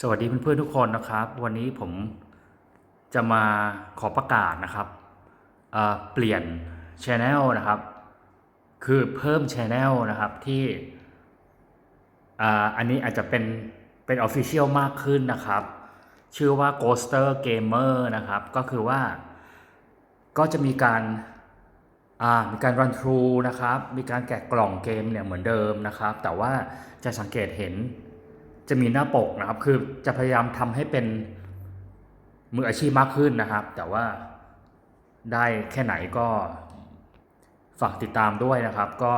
สวัสดีเพื่อนๆทุกคนนะครับ วันนี้ผมจะมาขอประกาศนะครับเเปลี่ยนช anel นะครับ คือเพิ่มช anel นะครับที่อ,อันนี้อาจจะเป็นเป็น Official มากขึ้นนะครับ ชื่อว่า Ghoster Gamer นะครับ ก็คือว่าก็จะมีการมีการ run through นะครับ มีการแกะกล่องเกมเนี่ยเหมือนเดิมนะครับ แต่ว่าจะสังเกตเห็น จะมีหน้าปกนะครับ คือจะพยายามทำให้เป็นมืออาชีพมากขึ้นนะครับ แต่ว่าได้แค่ไหนก็ฝากติดตามด้วยนะครับ ก็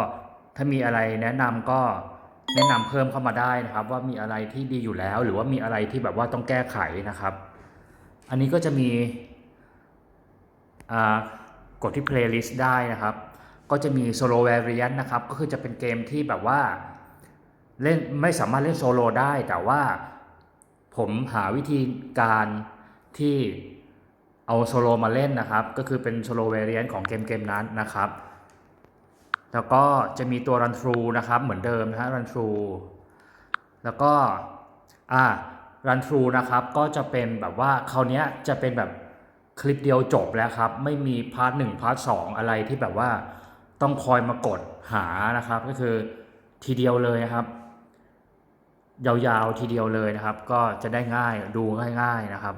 ถ้ามีอะไรแนะนำก็แนะนำเพิ่มเข้ามาได้นะครับ ว่ามีอะไรที่ดีอยู่แล้ว หรือว่ามีอะไรที่แบบว่าต้องแก้ไขนะครับ อันนี้ก็จะมีกดที่ playlist ได้นะครับ ก็จะมี solo variant นะครับ ก็คือจะเป็นเกมที่แบบว่า เล่นไม่สามารถเล่นโซโลได้ แต่ว่าผมหาวิธีการที่เอาโซโลมาเล่นนะครับ ก็คือเป็นโซโลเวเรียนของเกมเกมนั้นนะครับ แล้วก็จะมีตัว Run Through นะครับ เหมือนเดิมนะฮะ Run Through แล้วก็อ่า Run Through นะครับ ก็จะเป็นแบบว่าคราวนี้จะเป็นแบบคลิปเดียวจบแล้วครับ ไม่มีพาร์ทหนึ่งพาร์ทสองอะไรที่แบบว่าต้องคอยมากดหานะครับ ก็คือทีเดียวเลยครับ ยาวๆทีเดียวเลยนะครับ ก็จะได้ง่ายดูง่ายๆนะครับ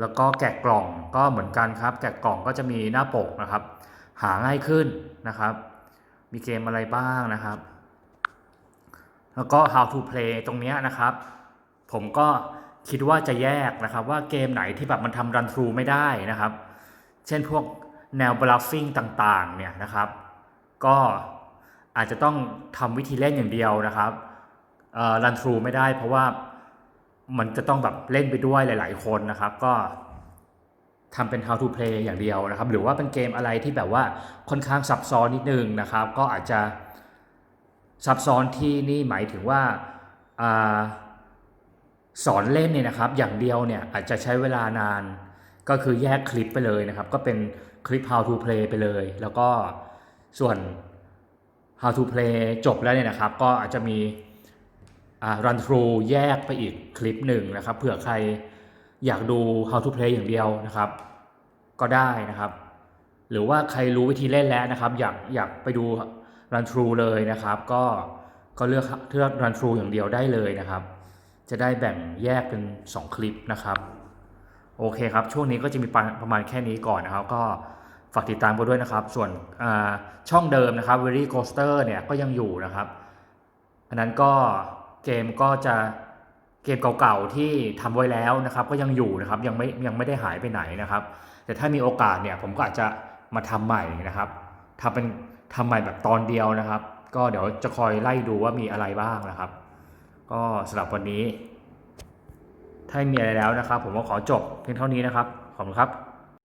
แล้วก็แกะกล่องก็เหมือนกันครับ แกะกล่องก็จะมีหน้าปกนะครับ หาง่ายขึ้นนะครับ มีเกมอะไรบ้างนะครับ แล้วก็ how to play ตรงเนี้ยนะครับ ผมก็คิดว่าจะแยกนะครับ ว่าเกมไหนที่แบบมันทำ run through ไม่ได้นะครับ เช่นพวกแนว bluffing ต่างๆเนี่ยนะครับ ก็อาจจะต้องทำวิธีเล่นอย่างเดียวนะครับ รันทรูไม่ได้ เพราะว่ามันจะต้องแบบเล่นไปด้วยหลาย ๆ คนนะครับ ก็ทำเป็น how to play อย่างเดียวนะครับ หรือว่าเป็นเกมอะไรที่แบบว่าค่อนข้างซับซ้อนนิดนึงนะครับ ก็อาจจะซับซ้อนที่นี่หมายถึงว่าอสอนเล่นเนี่ยนะครับ อย่างเดียวเนี่ยอาจจะใช้เวลานาน ก็คือแยกคลิปไปเลยนะครับ ก็เป็นคลิป how to play ไปเลย แล้วก็ส่วน how to play จบแล้วเนี่ยนะครับ ก็อาจจะมี อ่า run through แยกไปอีกคลิปหนึ่งนะครับเผื่อใครอยากดู how to play อย่างเดียวนะครับ ก็ได้นะครับ หรือว่าใครรู้วิธีเล่นแล้วนะครับ อยากอยากไปดู run through เลยนะครับ ก็ก็เลือกเลือก run through อย่างเดียวได้เลยนะครับ จะได้แบ่งแยกเป็น 2 คลิปนะครับโอเคครับ ช่วงนี้ก็จะมีประมาณแค่นี้ก่อนนะครับ ก็ฝากติดตามกันด้วยนะครับ ส่วนช่องเดิมนะครับ Very Coaster เนี่ยก็ยังอยู่นะครับ อันนั้นก็ เกมก็จะเกมเก่าๆที่ทำไว้แล้วนะครับ ก็ยังอยู่นะครับยังไม่ยังไม่ได้หายไปไหนนะครับ แต่ถ้ามีโอกาสเนี่ยผมก็อาจจะมาทำใหม่นะครับทำเป็นทำใหม่แบบตอนเดียวนะครับ ก็เดี๋ยวจะคอยไล่ดูว่ามีอะไรบ้างนะครับ ก็สำหรับวันนี้ ถ้ามีอะไรแล้วนะครับ ผมก็ขอจบเพียงเท่านี้นะครับขอบคุณครับ